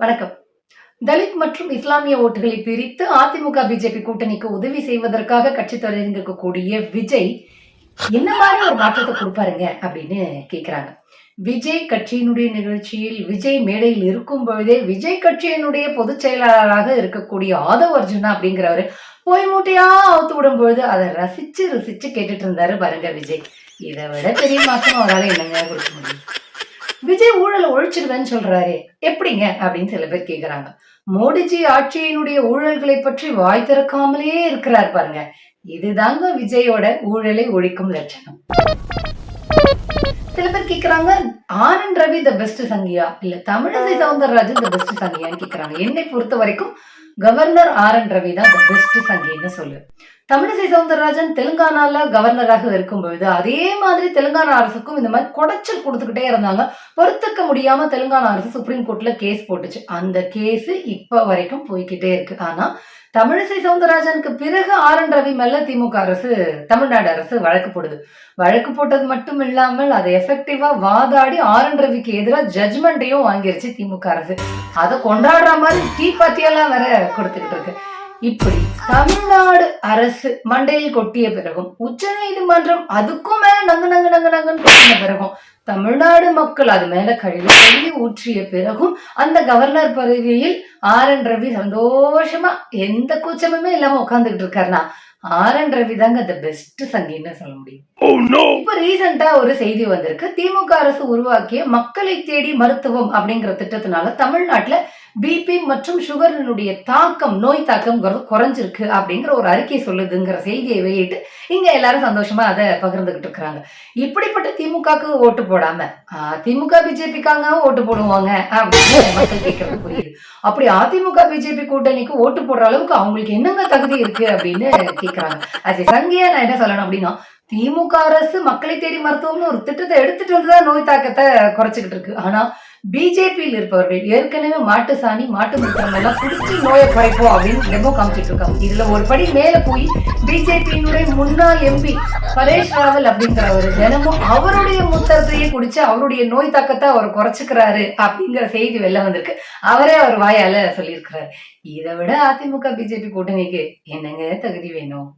வணக்கம். தலித் மற்றும் இஸ்லாமிய ஓட்டுகளை பிரித்து அதிமுக பிஜேபி கூட்டணிக்கு உதவி செய்வதற்காக கட்சி தொடங்கிருக்கக்கூடிய விஜய் என்ன மாதிரி ஒரு மாற்றத்தை கொடுப்பாருங்க அப்படின்னு கேக்குறாங்க. விஜய் கட்சியினுடைய நிகழ்ச்சியில் விஜய் மேடையில் இருக்கும் பொழுதே விஜய் கட்சியினுடைய பொதுச் செயலாளராக இருக்கக்கூடிய ஆதவ் அர்ஜுனா அப்படிங்கிறவரு போய் மூட்டையா அவுத்து விடும் பொழுது அதை ரசிச்சு ரசிச்சு கேட்டுட்டு இருந்தாரு பாருங்க விஜய். இதை விட பெரிய மாற்றம் அவரால் என்னங்க கொடுக்க முடியும்? விஜய் ஊழலை ஒழிச்சிடுவேன்னு சொல்றாரு. எப்படிங்க? அப்படின்னு சில பேர் கேக்குறாங்க. மோடிஜி ஆட்சியினுடைய ஊழல்களை பற்றி வாய் திறக்காமலே இருக்கிறார் பாருங்க. இதுதாங்க விஜயோட ஊழலை ஒழிக்கும் லட்சணம். சில பேர் கேக்குறாங்க ஆனந்த் ரவி த பெஸ்ட் சங்கியா? இல்ல தமிழிசை சவுந்தரராஜன் த பெஸ்ட் சங்கியான்னு கேக்குறாங்க. என்னை பொறுத்த வரைக்கும் கவர்னர் ஆர் என் ரவி தான் பெஸ்ட் சங்கின்னு சொல்லு. தமிழிசை சவுந்தரராஜன் தெலுங்கானால கவர்னராக இருக்கும் பொழுது அதே மாதிரி தெலுங்கானா அரசுக்கும் இந்த மாதிரி குடைச்சல் கொடுத்துக்கிட்டே இருந்தாங்க. பொறுத்துக்க முடியாம தெலுங்கானா அரசு சுப்ரீம் கோர்ட்ல கேஸ் போட்டுச்சு. அந்த கேஸ் இப்ப வரைக்கும் போய்கிட்டே இருக்கு. ஆனா தமிழிசை சவுந்தரராஜனுக்கு பிறகு ஆர் என் ரவி மேல திமுக அரசு தமிழ்நாடு அரசு வழக்கு போடுது. வழக்கு போட்டது மட்டும் இல்லாமல் அதை எஃபெக்டிவா வாதாடி ஆர் என் ரவிக்கு எதிராக ஜட்மெண்ட்டையும் வாங்கிருச்சு திமுக அரசு. அதை கொண்டாடுற மாதிரி டீ பாத்தியெல்லாம் வேற கொடுத்துக்கிட்டு இருக்கு இப்படி தமிழ்நாடு அரசு மண்டையில் கொட்டிய பிறகும் உச்ச நீதிமன்றம் அதுக்கும் மேல நங்கு நங்கு நங்கு நங்குன்னு கொட்டின பிறகும் தமிழ்நாடு மக்கள் அது மேல கழுவி கழுவி ஊற்றிய பிறகும் அந்த கவர்னர் பதவியில் ஆர். என். ரவி சந்தோஷமா எந்த கூச்சமுமே இல்லாம உட்காந்துக்கிட்டு இருக்காருன்னா ஆர். என். ரவி தாங்க த பெஸ்ட் சங்கின்னு சொல்ல முடியும். இப்ப ரீசெண்டா ஒரு செய்தி வந்திருக்கு. திமுக அரசு உருவாக்கிய மக்களை தேடி மருத்துவம் அப்படிங்கிற திட்டத்தினால தமிழ்நாட்டுல பிபி மற்றும் சுகரினுடைய தாக்கம் நோய் தாக்கம் குறைஞ்சிருக்கு அப்படிங்கிற ஒரு அறிக்கை சொல்லுதுங்கிற செய்தியை வெளியிட்டு இங்க எல்லாரும் சந்தோஷமா அதை பகிர்ந்துகிட்டு இருக்கிறாங்க. இப்படிப்பட்ட திமுகக்கு ஓட்டு போடாம திமுக பிஜேபிக்காங்க ஓட்டு போடுவாங்க அப்படின்னு மக்கள் கேட்கறது புரியுது. அப்படி அதிமுக பிஜேபி கூட்டணிக்கு ஓட்டு போடுற அளவுக்கு அவங்களுக்கு என்னங்க தகுதி இருக்கு அப்படின்னு கேட்கறாங்க. அது சங்கியா நான் என்ன சொல்லணும் அப்படின்னா திமுக அரசு மக்களை தேடி மருத்துவம்னு ஒரு திட்டத்தை எடுத்துட்டு வந்துதான் நோய் தாக்கத்தை குறைச்சிக்கிட்டு இருக்கு. ஆனா பிஜேபியில் இருப்பவர்கள் ஏற்கனவே மாட்டு சாணி மாட்டு மூத்திரம் எல்லாம் குடிச்சு நோயை குறைப்போம் அப்படின்னு டெமோ காமிச்சிட்டு இருக்காங்க. இதுல ஒரு படி மேல போய் பிஜேபியினுடைய முன்னாள் எம்பி பரேஷ் ராவல் அப்படிங்கிறவர் தினமும் அவருடைய மூத்திரத்தையே குடிச்சு அவருடைய நோய் தாக்கத்தை அவர் குறைச்சுக்கிறாரு அப்படிங்கிற செய்தி வெளில வந்திருக்கு. அவரே அவர் வாயால சொல்லியிருக்கிறாரு. இதை விட அதிமுக பிஜேபி கூட்டணிக்கு என்னங்க தகுதி வேணும்?